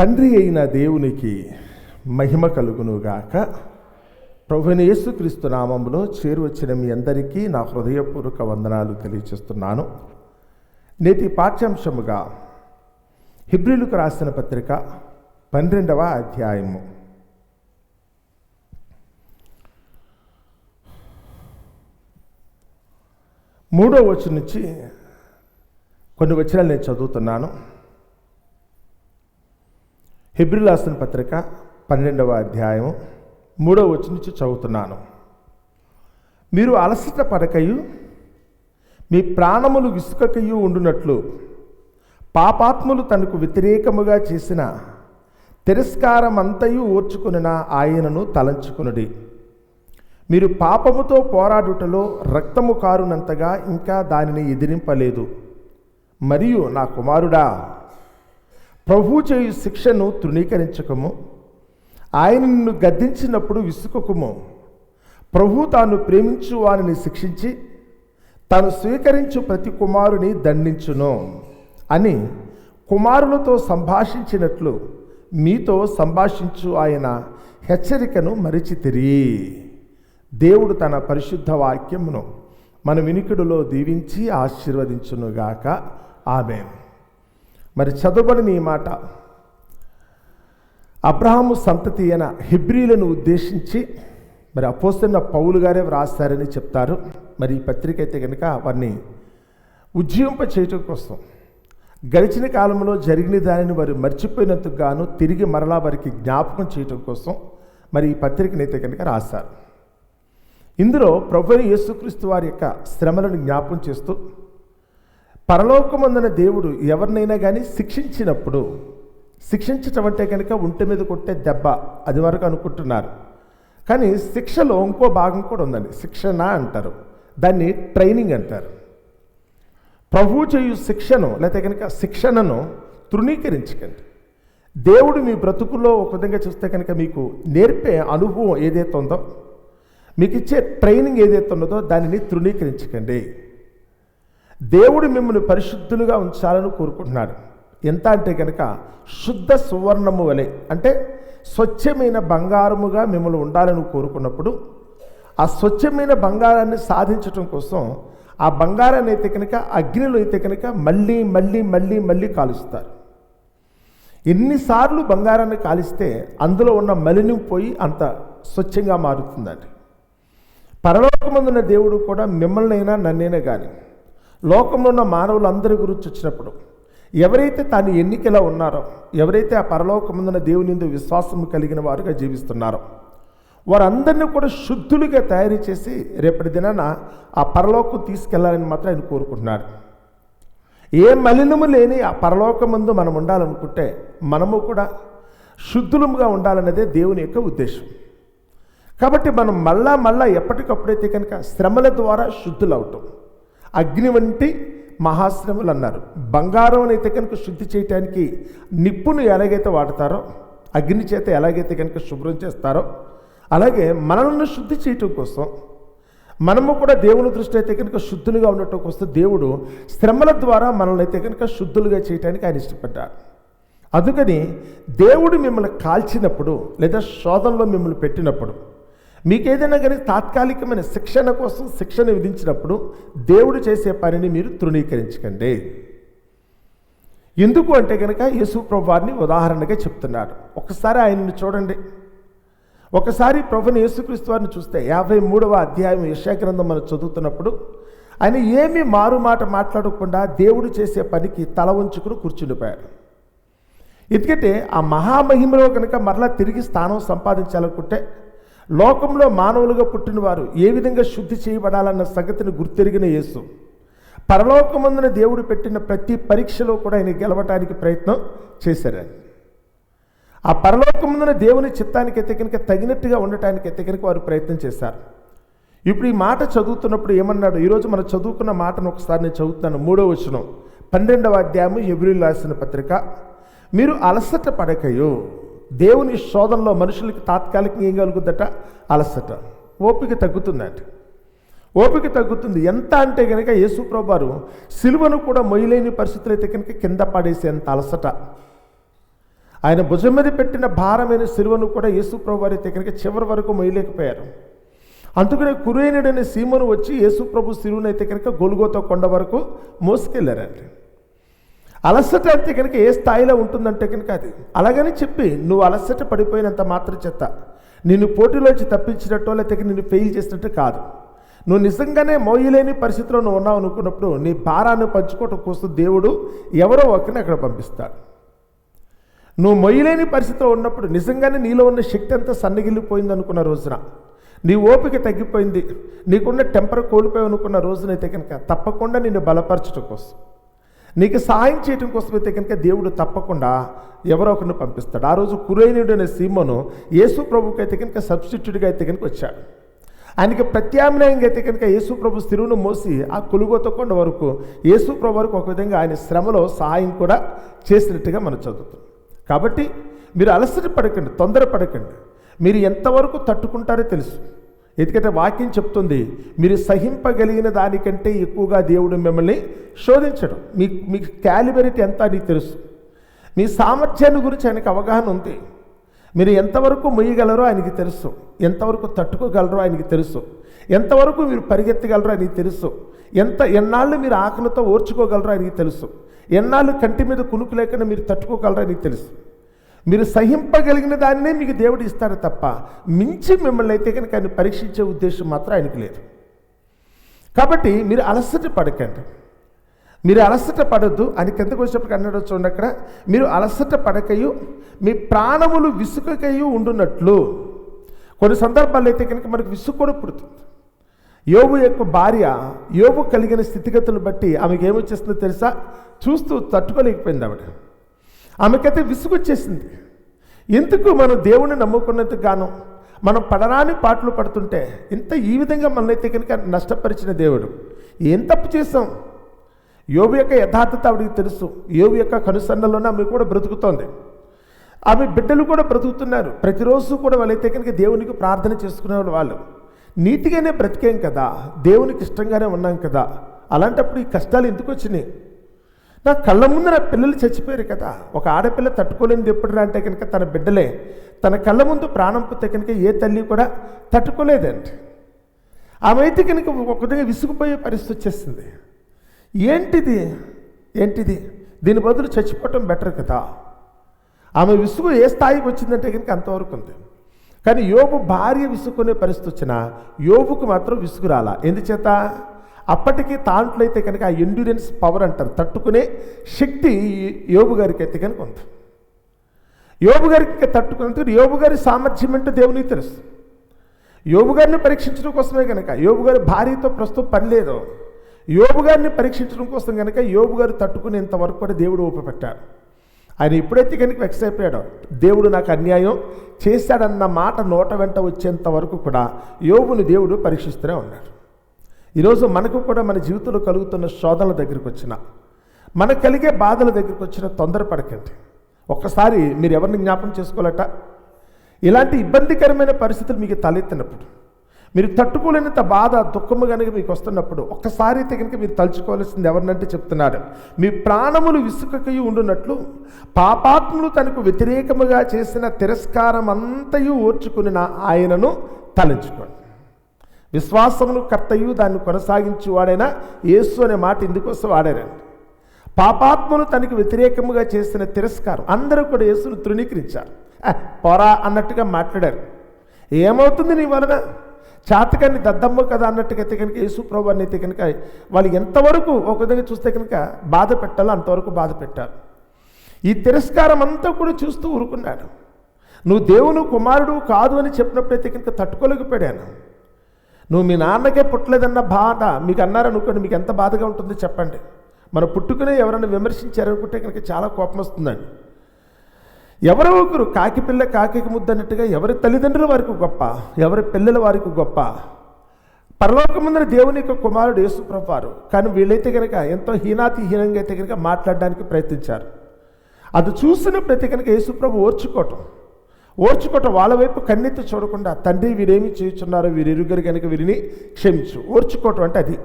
తండ్రి అయిన దేవునికి మహిమ కలుగునుగాక. ప్రభుని యేసుక్రీస్తు నామంలో చేరువచ్చిన మీ అందరికీ నా హృదయపూర్వక వందనాలు తెలియచేస్తున్నాను నేటి పాఠ్యాంశముగా హిబ్రిలకు రాసిన పత్రిక పన్నెండవ అధ్యాయము. మూడో వచ్చి నుంచి కొన్ని వచనాలు నేను చదువుతున్నాను. హెబ్రిలాసన్ పత్రిక పన్నెండవ అధ్యాయం మూడవ వచ్చి నుంచి చదువుతున్నాను. మీరు అలసట పడకయు మీ ప్రాణములు విసుకకయు ఉండునట్లు పాపాత్ములు తనకు వ్యతిరేకముగా చేసిన తిరస్కారమంతయు ఓర్చుకునిన ఆయనను తలంచుకునుడి. మీరు పాపముతో పోరాడుటలో రక్తము కారునంతగా ఇంకా దానిని ఎదిరింపలేదు. మరియు నా కుమారుడా ప్రభు చేయు శిక్షను తృణీకరించకము. ఆయన నిన్ను గద్దించినప్పుడు విసుకకుము. ప్రభు తాను ప్రేమించు వారిని శిక్షించి తాను స్వీకరించు ప్రతి కుమారుని దండించును అని కుమారులతో సంభాషించినట్లు మీతో సంభాషించు ఆయన హెచ్చరికను మరిచితిరి. దేవుడు తన పరిశుద్ధ వాక్యమును మన వినికిడిలో దీవించి ఆశీర్వదించునుగాక. ఆమెను. మరి చదవబడిన ఈ మాట. అబ్రహాము సంతతి అయిన హిబ్రీలను ఉద్దేశించి మరి అపోస్తున్న పౌలు గారే వ్రాస్తారని చెప్తారు. మరి ఈ పత్రిక అయితే కనుక వారిని ఉజ్జీవింప చేయటం కోసం గడిచిన కాలంలో జరిగిన దానిని వారు మర్చిపోయినందుకు గాను తిరిగి మరలా వారికి జ్ఞాపకం చేయటం కోసం మరి ఈ పత్రికనైతే కనుక రాస్తారు ఇందులో ప్రభు యేసుక్రీస్తు వారి యొక్క శ్రమలను జ్ఞాపకం చేస్తూ పరలోకమందున దేవుడు ఎవరినైనా కానీ శిక్షించినప్పుడు శిక్షించటం అంటే కనుక ఒంటి మీద కొట్టే దెబ్బ అది వరకు అనుకుంటున్నారు. కానీ శిక్షలో ఇంకో భాగం కూడా ఉందండి. శిక్షణ అంటారు. దాన్ని ట్రైనింగ్ అంటారు. ప్రభు చేయు శిక్షను లేకపోతే కనుక శిక్షణను తృణీకరించకండి. దేవుడు మీ బ్రతుకుల్లో ఒక విధంగా చూస్తే కనుక మీకు నేర్పే అనుభవం ఏదైతే ఉందో మీకు ఇచ్చే ట్రైనింగ్ ఏదైతే ఉన్నదో దానిని తృణీకరించకండి. దేవుడు మిమ్మల్ని పరిశుద్ధులుగా ఉంచాలని కోరుకుంటున్నాడు. ఎంత అంటే కనుక శుద్ధ సువర్ణము వలె అంటే స్వచ్ఛమైన బంగారముగా మిమ్మల్ని ఉండాలని కోరుకున్నప్పుడు ఆ స్వచ్ఛమైన బంగారాన్ని సాధించటం కోసం ఆ బంగారాన్ని అయితే కనుక అగ్నిలో అయితే కనుక మళ్ళీ మళ్ళీ మళ్ళీ మళ్ళీ కాలుస్తారు. ఎన్నిసార్లు బంగారాన్ని కాలిస్తే అందులో ఉన్న మలినం పోయి అంత స్వచ్ఛంగా మారుతుందండి. పరలోకమందున్న దేవుడు కూడా మిమ్మల్నైనా నన్నైనా కానీ లోకంలో ఉన్న మానవులందరి గురించి వచ్చినప్పుడు ఎవరైతే తాను ఎన్నికలో ఉన్నారో ఎవరైతే ఆ పరలోకముందున దేవుని ఎందు విశ్వాసం కలిగిన వారుగా జీవిస్తున్నారో వారందరినీ కూడా శుద్ధులుగా తయారు చేసి రేపటి దినాన ఆ పరలోకం తీసుకెళ్ళాలని మాత్రం ఆయన కోరుకుంటున్నాడు. ఏ మలినము లేని ఆ పరలోకమందు మనం ఉండాలనుకుంటే మనము కూడా శుద్ధులముగా ఉండాలన్నదే దేవుని యొక్క ఉద్దేశం. కాబట్టి మనం మళ్ళా మళ్ళా ఎప్పటికప్పుడైతే కనుక శ్రమల ద్వారా శుద్ధులవటం అగ్ని వంటి మహాశ్రములు అన్నారు. బంగారం అయితే కనుక శుద్ధి చేయటానికి నిప్పును ఎలాగైతే వాడతారో అగ్ని చేత ఎలాగైతే కనుక శుభ్రం చేస్తారో అలాగే మనల్ని శుద్ధి చేయటం కోసం మనము కూడా దేవుని దృష్టి అయితే కనుక శుద్ధులుగా ఉండటం కోసం దేవుడు శ్రమల ద్వారా మనల్ని అయితే కనుక శుద్ధులుగా చేయటానికి ఆయన ఇష్టపడ్డారు. అందుకని దేవుడు మిమ్మల్ని కాల్చినప్పుడు లేదా శోధనలో మిమ్మల్ని పెట్టినప్పుడు మీకు ఏదైనా కానీ తాత్కాలికమైన శిక్షణ కోసం శిక్షణ విధించినప్పుడు దేవుడు చేసే పనిని మీరు తృణీకరించకండి. ఎందుకు అంటే కనుక యేసు ప్రభువారిని ఉదాహరణగా చెప్తున్నాడు. ఒకసారి ఆయన్ని చూడండి. ఒకసారి ప్రభుని యేసుక్రీస్తు వారిని చూస్తే యాభై మూడవ అధ్యాయం యశాగ్రంథం మనం చదువుతున్నప్పుడు ఆయన ఏమీ మారు మాట మాట్లాడకుండా దేవుడు చేసే పనికి తల ఉంచుకుని కూర్చుండిపోయాడు. ఎందుకంటే ఆ మహామహిమలో కనుక మరలా తిరిగి స్థానం సంపాదించాలనుకుంటే లోకంలో మానవులుగా పుట్టిన వారు ఏ విధంగా శుద్ధి చేయబడాలన్న సంగతిని గుర్తెరిగిన యేసు. పరలోకమందున దేవుడు పెట్టిన ప్రతి పరీక్షలో కూడా ఆయన గెలవటానికి ప్రయత్నం చేశారని ఆ పరలోకముందున దేవుని చిత్తానికి ఎత్తే తగినట్టుగా ఉండటానికి ఎత్తే వారు ప్రయత్నం చేశారు. ఇప్పుడు ఈ మాట చదువుతున్నప్పుడు ఏమన్నాడు? ఈరోజు మనం చదువుకున్న మాటను ఒకసారి నేను చదువుతున్నాను మూడో వచనం. పన్నెండవ అధ్యాయము ఎబ్రిల్ రాసిన పత్రిక. మీరు అలసట పడకయో. దేవుని శోధనలో మనుషులకి తాత్కాలికంగా ఏం కలుగుద్దట? అలసట. ఓపిక తగ్గుతుందండి ఓపిక తగ్గుతుంది. ఎంత అంటే కనుక యేసుప్రభారు సిలువను కూడా మొయ్యలేని పరిస్థితులు అయితే కనుక కింద పడేసేంత అలసట. ఆయన భుజం మీద పెట్టిన భారమైన సిలువను కూడా యేసుప్రభు అయితే వారి చివరి వరకు మొయ్యలేకపోయారు. అందుకనే కురేనుడనే సీమను వచ్చి యేసుప్రభు సిలువను అయితే కనుక గొలుగోతో కొండ వరకు మోసుకెళ్ళారండి అలసట అంటే కనుక ఏ స్థాయిలో ఉంటుందంటే కనుక అది. అలాగని చెప్పి నువ్వు అలసట పడిపోయినంత మాత్రం చెత్త. నిన్ను పోటీలోంచి తప్పించినట్టు లేకపోతే నిన్ను ఫెయిల్ చేసినట్టు కాదు. నువ్వు నిజంగానే మోయలేని పరిస్థితిలో నువ్వు ఉన్నావు అనుకున్నప్పుడు నీ భారాన్ని పంచుకోవటం కోసం దేవుడు ఎవరో ఒకరిని అక్కడ పంపిస్తాడు. నువ్వు మొయ్యలేని పరిస్థితిలో ఉన్నప్పుడు నిజంగానే నీలో ఉన్న శక్తి అంతా సన్నగిల్లిపోయింది అనుకున్న రోజున. నీ ఓపిక తగ్గిపోయింది. నీకున్న టెంపర్ కోల్పోయి అనుకున్న రోజునైతే కనుక తప్పకుండా నిన్ను బలపరచడం కోసం. నీకు సాయం చేయటం కోసం అయితే కనుక దేవుడు తప్పకుండా ఎవరో ఒకరిని పంపిస్తాడు. ఆ రోజు కురైనుడు అనే సీమను యేసు ప్రభుకి అయితే కనుక సబ్స్టిట్యూట్గా అయితే కనుక వచ్చాడు. ఆయనకి ప్రత్యామ్నాయంగా అయితే కనుక యేసు ప్రభు స్థిరువును మోసి ఆ కొలుగోత కొండ వరకు యేసు ప్రభు వరకు ఒక విధంగా ఆయన శ్రమలో సహాయం కూడా చేసినట్టుగా మనం చదువుతాం కాబట్టి మీరు అలసట పడకండి తొందర పడకండి మీరు ఎంతవరకు తట్టుకుంటారో తెలుసు. ఎందుకంటే వాక్యం చెప్తుంది మీరు సహింపగలిగిన దానికంటే ఎక్కువగా దేవుడు మిమ్మల్ని శోధించడం. మీ మీకు క్యాలిబరిటీ ఎంత నీకు తెలుసు. మీ సామర్థ్యాన్ని గురించి ఆయనకు అవగాహన ఉంది. మీరు ఎంతవరకు మొయ్యగలరో ఆయనకి తెలుసు. ఎంతవరకు తట్టుకోగలరో ఆయనకి తెలుసు. ఎంతవరకు మీరు పరిగెత్తగలరో ఆయనకి తెలుసు. ఎంత ఎన్నాళ్ళు మీరు ఆకలితో ఓర్చుకోగలరో ఆయనకి తెలుసు. ఎన్నాళ్ళు కంటి మీద కునుకు లేకుండా మీరు తట్టుకోగలరో ఆయనకి తెలుసు. మీరు సహింపగలిగిన దాన్నే మీకు దేవుడు ఇస్తాడు తప్ప మించి మిమ్మల్ని అయితే కనుక ఆయన పరీక్షించే ఉద్దేశం మాత్రం ఆయనకి లేదు. కాబట్టి మీరు అలసట పడకండి. మీరు అలసట పడద్దు. అని కిందకు వచ్చినప్పుడు అన్నాడు చూడండి అక్కడ. మీరు అలసట పడకయు మీ ప్రాణములు విసుకకయు ఉండునట్లు. కొన్ని సందర్భాల్లో అయితే కనుక మనకు విసుగు కూడా పుడుతుంది. యోగు యొక్క భార్య యోగు కలిగిన స్థితిగతులు బట్టి ఆమెకు ఏమొచ్చేస్తుందో తెలుసా? చూస్తూ తట్టుకోలేకపోయింది ఆవిడ. ఆమెకైతే విసుగొచ్చేసింది. ఎందుకు మనం దేవుణ్ణి నమ్ముకున్నందుకు గాను మనం పడరాని పాటలు పడుతుంటే ఇంత ఈ విధంగా మనైతే కనుక నష్టపరిచిన దేవుడు. ఏం తప్పు చేసాం యోగు యొక్క యథార్థత ఆవిడికి తెలుసు. యోగు యొక్క కనుసన్నలోనే ఆమె కూడా బ్రతుకుతోంది. ఆమె బిడ్డలు కూడా బ్రతుకుతున్నారు. ప్రతిరోజు కూడా వాళ్ళైతే కనుక దేవునికి ప్రార్థన చేసుకునేవాళ్ళు వాళ్ళు. నీతిగానే బ్రతికేం కదా? దేవునికి ఇష్టంగానే ఉన్నాం కదా? అలాంటప్పుడు ఈ కష్టాలు ఎందుకు వచ్చినాయి? నా కళ్ళ ముందు నా పిల్లలు చచ్చిపోయారు కదా. ఒక ఆడపిల్ల తట్టుకోలేనిది ఎప్పుడు అంటే కనుక తన బిడ్డలే. తన కళ్ళ ముందు ప్రాణం పుట్టే కనుక ఏ తల్లి కూడా తట్టుకోలేదండి. ఆమె అయితే కనుక ఒక విసుగుపోయే పరిస్థితి వచ్చేస్తుంది ఏంటిది? ఏంటిది? దీని బదులు చచ్చిపోవటం బెటర్ కదా. ఆమె విసుగు ఏ స్థాయికి వచ్చిందంటే కనుక అంతవరకు ఉంది. కానీ యోబు భార్య విసుక్కునే పరిస్థితి వచ్చినా యోబుకు మాత్రం విసుగు రాలా. ఎందుచేత? అప్పటికి తాంట్లో అయితే కనుక ఆ ఎండ్యూరెన్స్ పవర్ అంటారు. తట్టుకునే శక్తి యోబు గారికి అయితే కనుక ఉంది. యోబు గారికి తట్టుకునే యోబు గారి సామర్థ్యం అంటే దేవునికి తెలుసు. యోబు గారిని పరీక్షించడం కోసమే కనుక యోబు గారి భార్యతో ప్రస్తుతం పని లేదు. యోబు గారిని పరీక్షించడం కోసం కనుక యోబు గారు తట్టుకునేంత వరకు కూడా దేవుడు ఊపపెట్టాడు ఆయన ఎప్పుడైతే కనుక వెక్స్ అయిపోయాడో దేవుడు నాకు అన్యాయం చేశాడన్న మాట నోట వెంట వచ్చేంత వరకు కూడా యోబుని దేవుడు పరీక్షిస్తూనే ఉన్నాడు. ఈరోజు మనకు కూడా మన జీవితంలో కలుగుతున్న శోధనల దగ్గరికి వచ్చిన మనకు కలిగే బాధల దగ్గరికి వచ్చిన తొందరపడకండి. ఒక్కసారి మీరు ఎవరిని జ్ఞాపం చేసుకోవాలట? ఇలాంటి ఇబ్బందికరమైన పరిస్థితులు మీకు తలెత్తినప్పుడు మీరు తట్టుకోలేనంత బాధ దుఃఖము కనుక మీకు వస్తున్నప్పుడు ఒక్కసారి అయితే కనుక మీరు తలుచుకోవాల్సింది ఎవరినంటే చెప్తున్నాడు మీ ప్రాణములు విసుకకయు ఉండునట్లు పాపాత్ములు తనకు వ్యతిరేకముగా చేసిన తిరస్కారం అంతయు ఓర్చుకుని ఆయనను తలంచుకోండి. విశ్వాసమును కర్తయు దాన్ని కొనసాగించేవాడైనా యేసు అనే మాట ఇందుకోసం వాడారండి. పాపాత్మను తనకు వ్యతిరేకముగా చేసిన తిరస్కారం అందరూ కూడా యేసును తృణీకరించారు. పొరా పోరా అన్నట్టుగా మాట్లాడారు. ఏమవుతుంది నీ వలన? చాతకాన్ని దద్దమ్మ కదా అన్నట్టుగా అయితే కనుక యేసు అని అయితే కనుక వాళ్ళు ఎంతవరకు ఒక విధంగా చూస్తే కనుక బాధ పెట్టాలో అంతవరకు బాధ పెట్టారు. ఈ తిరస్కారం అంతా కూడా చూస్తూ ఊరుకున్నాడు. నువ్వు దేవుని కుమారుడు కాదు అని చెప్పినప్పుడైతే కనుక తట్టుకోలేకపోయాను. నువ్వు మీ నాన్నకే పుట్టలేదన్న బాధ మీకు అన్నారనుకోండి మీకు ఎంత బాధగా ఉంటుందో చెప్పండి. మన పుట్టుకునే ఎవరైనా విమర్శించారనుకుంటే కనుక చాలా కోపం వస్తుందండి. ఎవరో ఒకరు కాకి పిల్ల కాకి ముద్ద అన్నట్టుగా ఎవరి తల్లిదండ్రుల వారికి గొప్ప ఎవరి పిల్లల వారికి గొప్ప. పరలోకముందర దేవుని యొక్క కుమారుడు యేసుప్రభారు కానీ వీళ్ళైతే కనుక ఎంతో హీనాతి హీనంగా అయితే కనుక మాట్లాడడానికి ప్రయత్నించారు. అది చూసిన ప్రతి కనుక యేసుప్రభు ఓర్చుకోవటం. ఓర్చుకోవటం వాళ్ళ వైపు కన్నెత్తి చూడకుండా తండ్రి వీరేమి చేయుచున్నారో వీరు కనుక వీరిని క్షమించు. ఓర్చుకోవటం అంటే అది.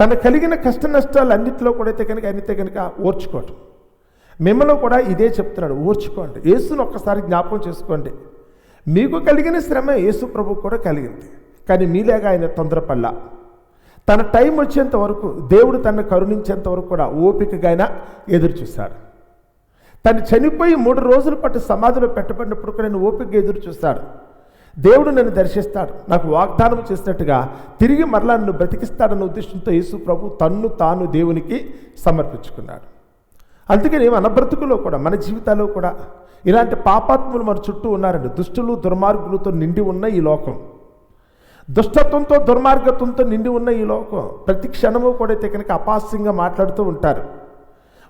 తన కలిగిన కష్ట నష్టాలు అన్నింటిలో కూడా అయితే కనుక అన్నితే కనుక ఓర్చుకోవటం. మిమ్మల్ని కూడా ఇదే చెప్తున్నాడు ఓర్చుకోండి. యేసును ఒక్కసారి జ్ఞాపకం చేసుకోండి. మీకు కలిగిన శ్రమ యేసు ప్రభు కూడా కలిగింది. కానీ మీలాగా ఆయన తొందరపల్ల తన టైం వచ్చేంత వరకు దేవుడు తనను కరుణించేంత వరకు కూడా ఓపికగా ఆయన ఎదురు చూశాడు తను చనిపోయి మూడు రోజుల పాటు సమాధిలో పెట్టబడినప్పుడు కూడా నేను ఓపికగా ఎదురు చూస్తాడు. దేవుడు నన్ను దర్శిస్తాడు. నాకు వాగ్దానం చేసినట్టుగా తిరిగి మరలా నన్ను బ్రతికిస్తాడన్న ఉద్దేశంతో యేసు ప్రభు తన్ను తాను దేవునికి సమర్పించుకున్నాడు. అందుకని మన బ్రతుకులో కూడా మన జీవితాల్లో కూడా ఇలాంటి పాపాత్ములు మన చుట్టూ ఉన్నారండి. దుష్టులు దుర్మార్గులతో నిండి ఉన్న ఈ లోకం. దుష్టత్వంతో దుర్మార్గత్వంతో నిండి ఉన్న ఈ లోకం. ప్రతి క్షణము కూడా అయితే కనుక అపాస్యంగా మాట్లాడుతూ ఉంటారు.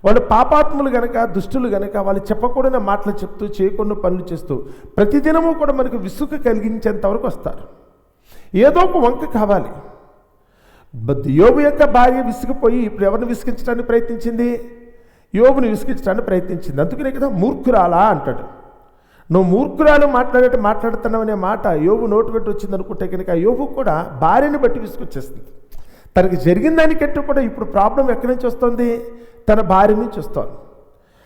వాళ్ళు పాపాత్ములు గనక దుష్టులు గనక వాళ్ళు చెప్పకూడని మాటలు చెప్తూ చేయకుండా పనులు చేస్తూ ప్రతిదినము కూడా మనకు విసుగు కలిగించేంత వరకు వస్తారు. ఏదో ఒక వంక కావాలి. యోగు యోబు యొక్క భార్య విసిగిపోయి ఇప్పుడు ఎవరిని విసిగించడానికి ప్రయత్నించింది? యోబుని విసిగించడానికి ప్రయత్నించింది. అందుకనే కదా మూర్ఖురాలా అంటాడు. నువ్వు మూర్ఖురాలు మాట్లాడేట మాట్లాడుతున్నావు అనే మాట యోబు నోటు పెట్టి వచ్చింది అనుకుంటే కనుక యోబు కూడా భార్యని బట్టి విసుకొచ్చేస్తుంది తనకి జరిగిన దానికంటే కూడా ఇప్పుడు ప్రాబ్లం ఎక్కడి నుంచి వస్తుంది? తన భార్య నుంచి వస్తుంది.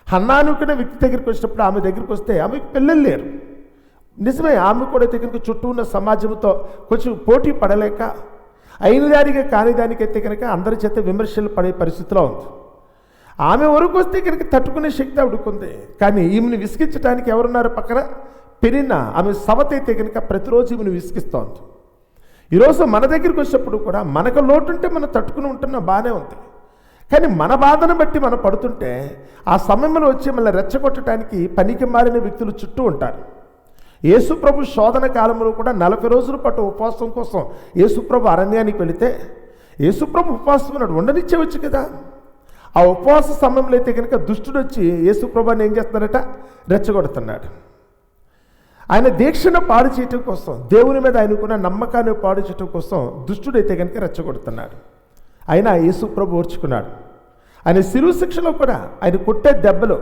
హన్నానుకునే వ్యక్తి దగ్గరికి వచ్చినప్పుడు ఆమె దగ్గరికి వస్తే ఆమెకు పిల్లలు లేరు. నిజమే ఆమె కూడా దగ్గరికి చుట్టూ ఉన్న సమాజంతో కొంచెం పోటీ పడలేక అయిన దానిగా కాని దానికైతే కనుక అందరి చేత విమర్శలు పడే పరిస్థితిలో ఉంది. ఆమె వరకు వస్తే కనుక తట్టుకునే శక్తి ఆవిడకుంది కానీ ఈమెను విసిగించడానికి ఎవరున్నారు పక్కన? పెరిన ఆమె సవతైతే కనుక ప్రతిరోజు ఈమెను విసిగిస్తోంది. ఈరోజు మన దగ్గరికి వచ్చినప్పుడు కూడా మనకు లోటు ఉంటే మనం తట్టుకుని ఉంటున్నా బాగానే ఉంది. కానీ మన బాధను బట్టి మనం పడుతుంటే ఆ సమయంలో వచ్చి మళ్ళీ రెచ్చగొట్టడానికి పనికి మారిన వ్యక్తులు చుట్టూ ఉంటారు. యేసుప్రభు శోధన కాలంలో కూడా నలభై రోజుల పాటు ఉపవాసం కోసం యేసుప్రభు అరణ్యానికి వెళితే యేసుప్రభు ఉపవాసం ఉన్నాడు ఉండనిచ్చేవచ్చు కదా. ఆ ఉపవాస సమయంలో అయితే కనుక దుష్టుడు వచ్చి యేసుప్రభుని ఏం చేస్తున్నారట రెచ్చగొడుతున్నాడు. ఆయన దీక్షను పాడు చేయటం కోసం దేవుని మీద ఆయనకున్న నమ్మకాన్ని పాడు చేయటం కోసం దుష్టుడైతే కనుక రెచ్చగొడుతున్నాడు. అయినా యేసు ప్రభు ఓర్చుకున్నాడు. ఆయన శిరువు శిక్షలో కూడా ఆయన కొట్టే దెబ్బలు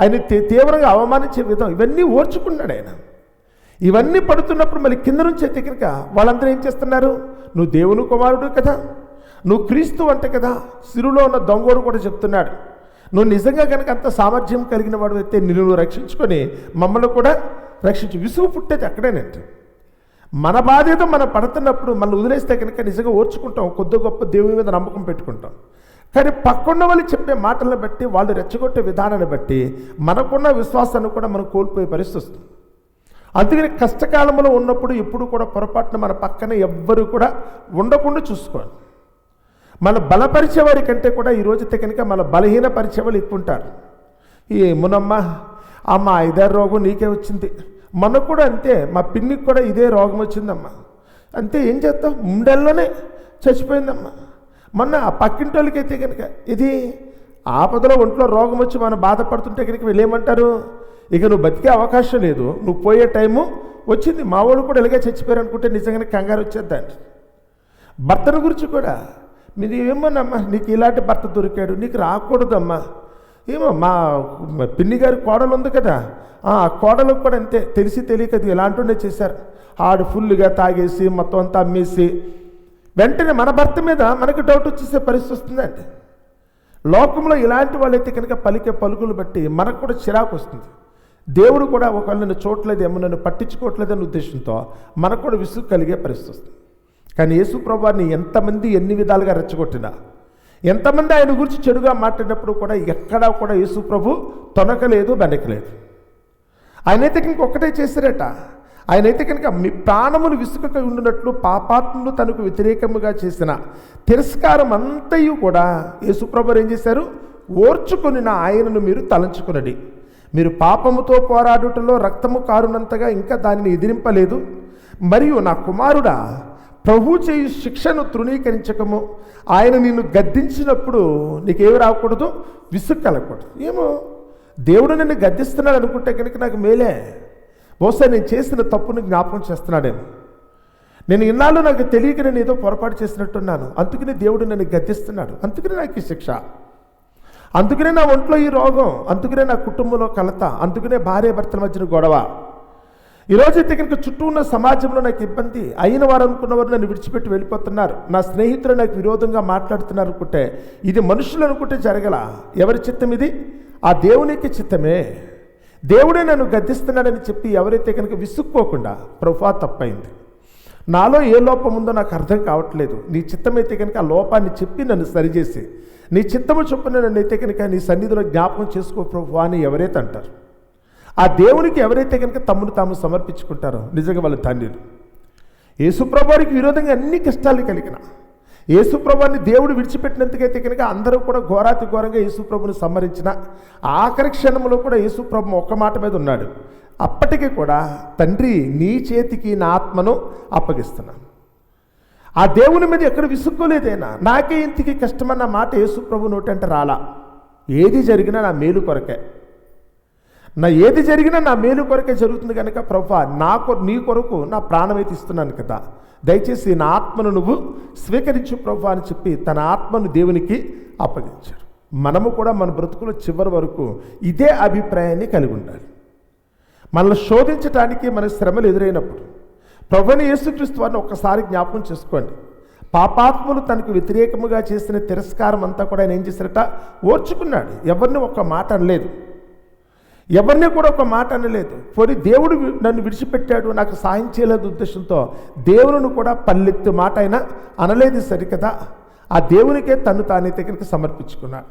ఆయన తీవ్రంగా అవమానించే విధం ఇవన్నీ ఓర్చుకున్నాడు ఆయన. ఇవన్నీ పడుతున్నప్పుడు మళ్ళీ కింద నుంచి అయితే కనుక వాళ్ళందరూ ఏం చేస్తున్నారు? నువ్వు దేవుని కుమారుడు కదా నువ్వు క్రీస్తు అంట కదా సిరులో ఉన్న దొంగోడు కూడా చెప్తున్నాడు. నువ్వు నిజంగా కనుక అంత సామర్థ్యం కలిగిన వాడు అయితే నిన్ను రక్షించుకొని మమ్మల్ని కూడా రక్షించు. విసుగు పుట్టేది అక్కడేనండి మన బాధ్యత మనం పడుతున్నప్పుడు మనం వదిలేస్తే కనుక నిజంగా ఓర్చుకుంటాం కొద్ది గొప్ప దేవుని మీద నమ్మకం పెట్టుకుంటాం. కానీ పక్కన్న వాళ్ళు చెప్పే మాటలను బట్టి వాళ్ళు రెచ్చగొట్టే విధానాన్ని బట్టి మనకున్న విశ్వాసాన్ని కూడా మనం కోల్పోయే పరిస్థితి వస్తుంది. అందుకని కష్టకాలంలో ఉన్నప్పుడు ఎప్పుడు కూడా పొరపాటున మన పక్కన ఎవ్వరు కూడా ఉండకుండా చూసుకోవాలి. మన బలపరిచే వారి కంటే కూడా ఈ రోజైతే కనుక మన బలహీనపరిచే వాళ్ళు ఎక్కువ ఉంటారు. మునమ్మ అమ్మ ఐదారు రోగం నీకే వచ్చింది. మనకు కూడా అంతే మా పిన్నికి కూడా ఇదే రోగం వచ్చిందమ్మా. అంతే ఏం చేస్తాం? ముండెల్లోనే చచ్చిపోయిందమ్మా. మొన్న ఆ పక్కింటోళ్ళకైతే కనుక ఇది ఆపదలో ఒంట్లో రోగం వచ్చి మనం బాధపడుతుంటే కనుక వీళ్ళేమంటారు ఇక నువ్వు బతికే అవకాశం లేదు. నువ్వు పోయే టైము వచ్చింది. మా వాళ్ళు కూడా ఇలాగే చచ్చిపోయారు అనుకుంటే నిజంగానే కంగారు వచ్చేద్దండి భర్తను గురించి కూడా మీరు ఏమోనమ్మా నీకు ఇలాంటి భర్త దొరికాడు. నీకు రాకూడదమ్మా. ఏమో మా పిన్ని గారి కోడలు ఉంది కదా. ఆ కోడలకు కూడా అంతే తెలిసి తెలియక అది చేశారు. ఆడు ఫుల్గా తాగేసి మొత్తం అంతా అమ్మేసి వెంటనే మన భర్త మీద మనకి డౌట్ వచ్చేసే పరిస్థితి వస్తుందండి. లోకంలో ఇలాంటి వాళ్ళైతే కనుక పలికే పలుకులు బట్టి మనకు కూడా చిరాకు వస్తుంది. దేవుడు కూడా ఒకళ్ళు నన్ను చూడలేదేమో నన్ను పట్టించుకోవట్లేదనే ఉద్దేశంతో మనకు కూడా విసుగు కలిగే పరిస్థితి వస్తుంది. కానీ యేసు ప్రభువారిని ఎంతమంది ఎన్ని విధాలుగా రెచ్చగొట్టినా ఎంతమంది ఆయన గురించి చెడుగా మాట్లాడినప్పుడు కూడా ఎక్కడా కూడా యేసు ప్రభు తొనకలేదు బెనకలేదు. ఆయనైతే ఇంకొకటే చేశారట. ఆయనైతే కనుక మీ ప్రాణములు విసుకక ఉండినట్లు పాపాత్ములు తనకు వ్యతిరేకముగా చేసిన తిరస్కారం అంతయు కూడా యేసుప్రభు ఏం చేశారు? ఓర్చుకొని నా ఆయనను మీరు తలంచుకునడి. మీరు పాపముతో పోరాడుటలో రక్తము కారునంతగా ఇంకా దానిని ఎదిరింపలేదు. మరియు నా కుమారుడా ప్రభు చేయు శిక్షను తృణీకరించకము. ఆయన నిన్ను గద్దించినప్పుడు నీకేమి రాకూడదు? విసుగు కలగకూడదు ఏమో? దేవుడు నిన్ను గద్దిస్తున్నాడు అనుకుంటే కనుక నాకు మేలే. బహుశా నేను చేసిన తప్పును జ్ఞాపకం చేస్తున్నాడేమో. నేను ఇన్నాళ్ళు నాకు తెలియక నేను ఏదో పొరపాటు చేసినట్టున్నాను. అందుకనే దేవుడు నన్ను గద్దిస్తున్నాడు. అందుకనే నాకు ఈ శిక్ష. అందుకనే నా ఒంట్లో ఈ రోగం. అందుకనే నా కుటుంబంలో కలత. అందుకనే భార్య భర్తల మధ్యన గొడవ. ఈరోజు దగ్గరికి కనుక చుట్టూ ఉన్న సమాజంలో నాకు ఇబ్బంది. అయిన వారు అనుకున్నవారు నన్ను విడిచిపెట్టి వెళ్ళిపోతున్నారు. నా స్నేహితులు నాకు విరోధంగా మాట్లాడుతున్నారు అనుకుంటే ఇది మనుషులు అనుకుంటే జరగల. ఎవరి చిత్తం ఇది? ఆ దేవునికి చిత్తమే. దేవుడే నన్ను గద్దిస్తున్నాడని చెప్పి ఎవరైతే కనుక విసుక్కోకుండా ప్రభా తప్పైంది. నాలో ఏ లోపం ఉందో నాకు అర్థం కావట్లేదు. నీ చిత్తమైతే కనుక ఆ లోపాన్ని చెప్పి నన్ను సరిచేసి నీ చిత్తము చొప్పున నన్ను అయితే కనుక నీ సన్నిధిలో జ్ఞాపకం చేసుకో ప్రభు అని ఎవరైతే అంటారు. ఆ దేవునికి ఎవరైతే కనుక తమ్ముడు తాము సమర్పించుకుంటారో నిజంగా వాళ్ళ ధన్యులు. యేసుప్రభానికి విరోధంగా అన్ని కష్టాలు కలిగిన యేసుప్రభుని దేవుడు విడిచిపెట్టినందుకైతే కనుక అందరూ కూడా ఘోరాతి ఘోరంగా యేసుప్రభుని సంహరించిన ఆఖరి క్షణంలో కూడా యేసుప్రభు ఒక్క మాట మీద ఉన్నాడు. అప్పటికి కూడా తండ్రి నీ చేతికి నా ఆత్మను అప్పగిస్తున్నాను. ఆ దేవుని మీద ఎక్కడ విసుక్కోలేదేనా నాకే ఇంటికి కష్టమన్న మాట యేసుప్రభు నోటంటే రాలా. ఏది జరిగినా నా మేలు కొరకే. నా ఏది జరిగినా నా మేలు కొరకే జరుగుతుంది కనుక ప్రభా నా కొ నీ కొరకు నా ప్రాణమైతే ఇస్తున్నాను కదా. దయచేసి నా ఆత్మను నువ్వు స్వీకరించు ప్రభా అని చెప్పి తన ఆత్మను దేవునికి అప్పగించాడు మనము కూడా మన బ్రతుకులో చివరి వరకు ఇదే అభిప్రాయాన్ని కలిగి ఉండాలి. మనల్ని శోధించడానికి మన శ్రమలు ఎదురైనప్పుడు ప్రభుని యేసుక్రీస్తు వారిని ఒక్కసారి జ్ఞాపకం చేసుకోండి. పాపాత్ములు తనకు వ్యతిరేకముగా చేసిన తిరస్కారం అంతా కూడా ఆయన ఏం చేశారట? ఓర్చుకున్నాడు. ఎవరిని ఒక్క మాట అనలేదు. ఎవరిని కూడా ఒక మాట అనలేదు. పోనీ దేవుడు నన్ను విడిచిపెట్టాడు నాకు సాయం చేయలేదు ఉద్దేశంతో దేవుని కూడా పల్లెత్తి మాట అయినా అనలేదు సరికదా? ఆ దేవునికే తను తానైతే కనుక సమర్పించుకున్నాడు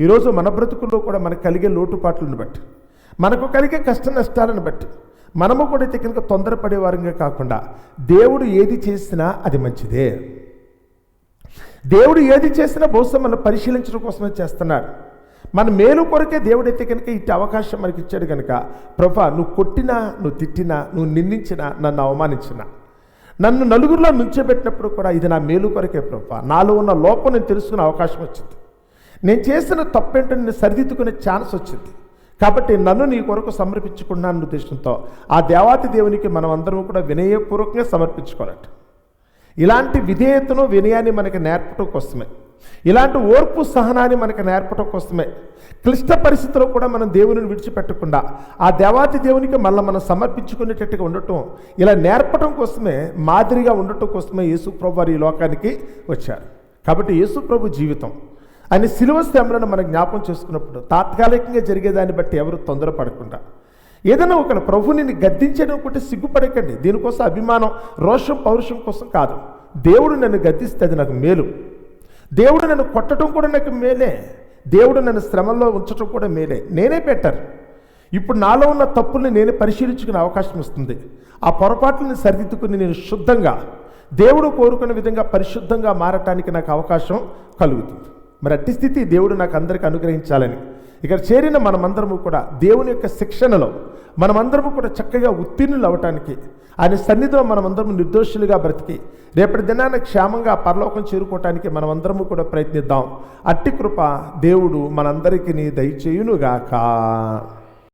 ఈరోజు మన బ్రతుకుల్లో కూడా మనకు కలిగే లోటుపాట్లను బట్టి మనకు కలిగే కష్ట నష్టాలను బట్టి మనము కూడా అయితే కనుక తొందరపడే వారంగా కాకుండా దేవుడు ఏది చేసినా అది మంచిదే. దేవుడు ఏది చేసినా బహుశా మనం పరిశీలించడం కోసమే చేస్తున్నాడు. మన మేలు కొరకే దేవుడైతే కనుక ఇట్టి అవకాశం మనకి ఇచ్చాడు కనుక ప్రభా నువ్వు కొట్టినా నువ్వు తిట్టినా నువ్వు నిందించినా నన్ను అవమానించినా. నన్ను నలుగురిలో నుంచోబెట్టినప్పుడు కూడా ఇది నా మేలు కొరకే ప్రభా. నాలో ఉన్న లోపం నేను తెలుసుకునే అవకాశం వచ్చింది. నేను చేసిన తప్పేంటో నేను సరిదిద్దుకునే ఛాన్స్ వచ్చింది. కాబట్టి నన్ను నీ కొరకు సమర్పించుకున్నాను ఉద్దేశంతో ఆ దేవాతి దేవునికి మనం అందరం కూడా వినయపూర్వకంగా సమర్పించుకోవాలట. ఇలాంటి విధేయతను వినయాన్ని మనకి నేర్పడం కోసమే. ఇలాంటి ఓర్పు సహనాన్ని మనకి నేర్పడం కోసమే. క్లిష్ట పరిస్థితుల్లో కూడా మనం దేవుని విడిచిపెట్టకుండా ఆ దేవాతి దేవునికి మళ్ళీ మనం సమర్పించుకునేటట్టుగా ఉండటం ఇలా నేర్పడం కోసమే మాదిరిగా ఉండటం కోసమే యేసుప్రభు వారు ఈ లోకానికి వచ్చారు. కాబట్టి యేసుప్రభు జీవితం ఆయన సిలువ శ్రమలను మనం జ్ఞాపం చేసుకున్నప్పుడు తాత్కాలికంగా జరిగేదాన్ని బట్టి ఎవరు తొందరపడకుండా. ఏదైనా ఒక ప్రభుని గద్దించడం ఒకటి సిగ్గుపడకండి. దీనికోసం అభిమానం రోషం పౌరుషం కోసం కాదు. దేవుడు నన్ను గద్దిస్తే అది నాకు మేలు. దేవుడు నన్ను కొట్టడం కూడా నాకు మేలే. దేవుడు నన్ను శ్రమంలో ఉంచడం కూడా మేలే. నేనే బెటర్ ఇప్పుడు నాలో ఉన్న తప్పుల్ని నేనే పరిశీలించుకునే అవకాశం వస్తుంది. ఆ పొరపాట్లను సరిదిద్దుకుని నేను శుద్ధంగా దేవుడు కోరుకునే విధంగా పరిశుద్ధంగా మారటానికి నాకు అవకాశం కలుగుతుంది. మరి అట్టి స్థితి దేవుడు నాకు అందరికీ అనుగ్రహించాలని ఇక్కడ చేరిన మనమందరము కూడా దేవుని యొక్క శిక్షణలో మనమందరము కూడా చక్కగా ఉత్తీర్ణులు అవటానికి ఆయన సన్నిధిలో మనమందరం నిర్దోషులుగా బ్రతికి రేపటి దినాన క్షేమంగా పరలోకం చేరుకోవటానికి మనమందరము కూడా ప్రయత్నిద్దాం. అట్టి కృప దేవుడు మనందరికీ దయచేయునుగాక.